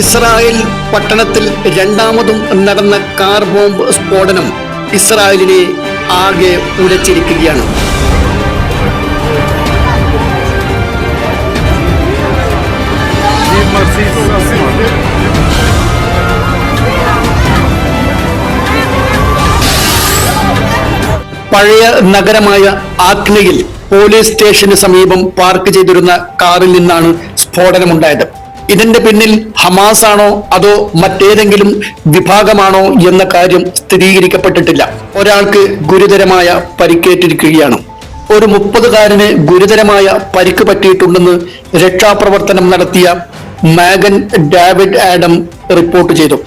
Israel പട്ടണത്തിൽ രണ്ടാമതും നടന്ന കാർ ബോംബ് സ്ഫോടനം ഇസ്രായേലിനെ ആകെ ഉലച്ചിരിക്കുകയാണ്. പഴയ നഗരമായ ആഗ്നയിൽ പോലീസ് സ്റ്റേഷന് സമീപം പാർക്ക് ചെയ്തിരുന്ന കാറിൽ നിന്നാണ് സ്ഫോടനമുണ്ടായത്. ഇതിന്റെ പിന്നിൽ ഹമാസ് ആണോ അതോ മറ്റേതെങ്കിലും വിഭാഗമാണോ എന്ന കാര്യം സ്ഥിരീകരിക്കപ്പെട്ടിട്ടില്ല. ഒരാൾക്ക് ഗുരുതരമായ പരിക്കേറ്റിരിക്കുകയാണ്. ഒരു മുപ്പതുകാരന് ഗുരുതരമായ പരിക്ക് പറ്റിയിട്ടുണ്ടെന്ന് രക്ഷാപ്രവർത്തനം നടത്തിയ മാഗൻ ഡാവിഡ് ആഡം റിപ്പോർട്ട് ചെയ്തു.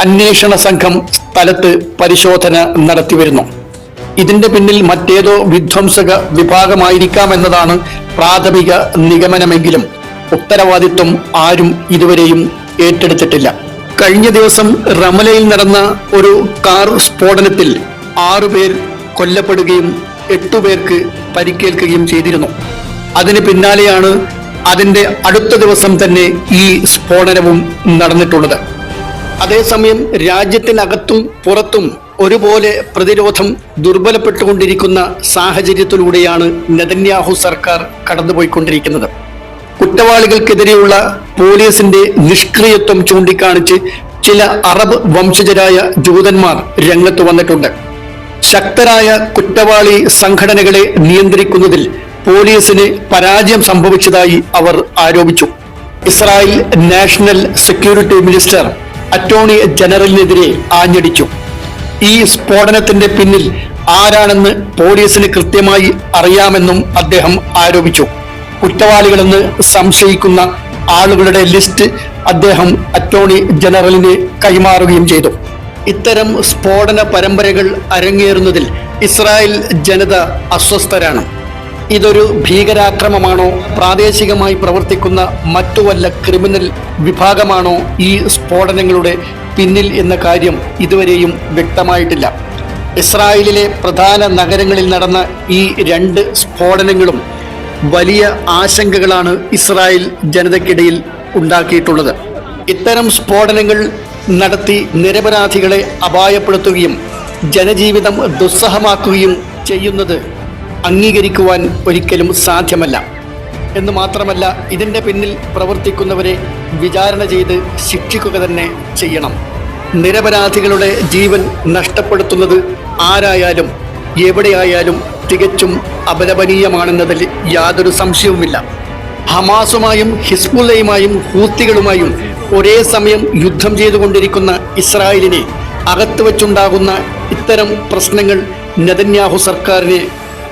അന്വേഷണ സംഘം സ്ഥലത്ത് പരിശോധന നടത്തിവരുന്നു ഇതിന്റെ പിന്നിൽ മറ്റേതോ വിധ്വംസക വിഭാഗമായിരിക്കാമെന്നതാണ് പ്രാഥമിക നിഗമനമെങ്കിലും. ഉത്തരവാദിത്വം ആരും ഇതുവരെയും ഏറ്റെടുത്തിട്ടില്ല. കഴിഞ്ഞ ദിവസം റമലയിൽ നടന്ന ഒരു കാർ സ്ഫോടനത്തിൽ ആറുപേർ കൊല്ലപ്പെടുകയും എട്ടുപേർക്ക് പരിക്കേൽക്കുകയും ചെയ്തിരുന്നു. അതിന് പിന്നാലെയാണ് അതിന്റെ അടുത്ത ദിവസം തന്നെ ഈ സ്ഫോടനവും നടന്നിട്ടുള്ളത്. അതേസമയം രാജ്യത്തിനകത്തും പുറത്തും ഒരുപോലെ പ്രതിരോധം ദുർബലപ്പെട്ടുകൊണ്ടിരിക്കുന്ന സാഹചര്യത്തിലൂടെയാണ് നെതന്യാഹു സർക്കാർ കടന്നുപോയിക്കൊണ്ടിരിക്കുന്നത്. കുറ്റവാളികൾക്കെതിരെയുള്ള പോലീസിന്റെ നിഷ്ക്രിയത്വം ചൂണ്ടിക്കാണിച്ച് ചില അറബ് വംശജരായ ജൂതന്മാർ രംഗത്ത് വന്നിട്ടുണ്ട്. ശക്തരായ കുറ്റവാളി സംഘടനകളെ നിയന്ത്രിക്കുന്നതിൽ പോലീസിന് പരാജയം സംഭവിച്ചതായി അവർ ആരോപിച്ചു. Israel national security minister attorney ജനറലിനെതിരെ ആഞ്ഞടിച്ചു. ഈ സ്ഫോടനത്തിന്റെ പിന്നിൽ ആരാണെന്ന് പോലീസിന് കൃത്യമായി അറിയാമെന്നും അദ്ദേഹം ആരോപിച്ചു. കുറ്റവാളികളെന്ന് സംശയിക്കുന്ന ആളുകളുടെ ലിസ്റ്റ് അദ്ദേഹം അറ്റോർണി ജനറലിന് കൈമാറുകയും ചെയ്തു. ഇത്തരം സ്ഫോടന പരമ്പരകൾ അരങ്ങേറുന്നതിൽ ഇസ്രായേൽ ജനത അസ്വസ്ഥരാണ്. ഇതൊരു ഭീകരാക്രമമാണോ? പ്രാദേശികമായി പ്രവർത്തിക്കുന്ന മറ്റു വല്ല ക്രിമിനൽ വിഭാഗമാണോ ഈ സ്ഫോടനങ്ങളുടെ പിന്നിൽ എന്ന കാര്യം ഇതുവരെയും വ്യക്തമായിട്ടില്ല. ഇസ്രായേലിലെ പ്രധാന നഗരങ്ങളിൽ നടന്ന ഈ രണ്ട് സ്ഫോടനങ്ങളും വലിയ ആശങ്കകളാണ് ഇസ്രായേൽ ജനതയ്ക്കിടയിൽ ഉണ്ടാക്കിയിട്ടുള്ളത്. ഇത്തരം സ്ഫോടനങ്ങൾ നടത്തി നിരപരാധികളെ അപായപ്പെടുത്തുകയും ജനജീവിതം ദുസ്സഹമാക്കുകയും ചെയ്യുന്നത് അംഗീകരിക്കുവാൻ ഒരിക്കലും സാധ്യമല്ല. എന്ന് മാത്രമല്ല ഇതിന്റെ പിന്നിൽ പ്രവർത്തിക്കുന്നവരെ വിചാരണ ചെയ്ത് ശിക്ഷിക്കുക തന്നെ ചെയ്യണം. നിരപരാധികളുടെ ജീവൻ നഷ്ടപ്പെടുത്തുന്നത് ആരായാലും എവിടെയായാലും തികച്ചും അപലപനീയമാണെന്നതിൽ യാതൊരു സംശയവുമില്ല. ഹമാസുമായും ഹിസ്ബുല്ലയുമായും ഹൂത്തികളുമായും ഒരേ സമയം യുദ്ധം ചെയ്തുകൊണ്ടിരിക്കുന്ന ഇസ്രായേലിനെ അകത്തു വച്ചുണ്ടാകുന്ന ഇത്തരം പ്രശ്നങ്ങൾ നെതന്യാഹു സർക്കാരിനെ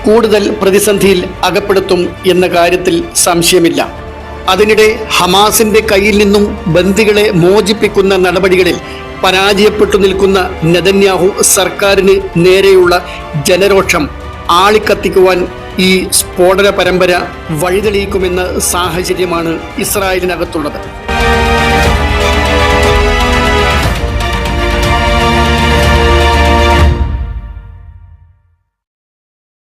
കൂടുതൽ പ്രതിസന്ധിയിൽ അകപ്പെടുത്തും എന്ന കാര്യത്തിൽ സംശയമില്ല. അതിനിടെ ഹമാസിന്റെ കയ്യിൽ നിന്നും ബന്ദികളെ മോചിപ്പിക്കുന്ന നടപടികളിൽ പരാജയപ്പെട്ടു നിൽക്കുന്ന നെതന്യാഹു സർക്കാരിന് നേരെയുള്ള ജനരോക്ഷം ആളിക്കത്തിക്കുവാൻ ഈ സ്ഫോടന പരമ്പര വഴിതെളിയിക്കുമെന്ന സാഹചര്യമാണ് ഇസ്രായേലിനകത്തുള്ളത്.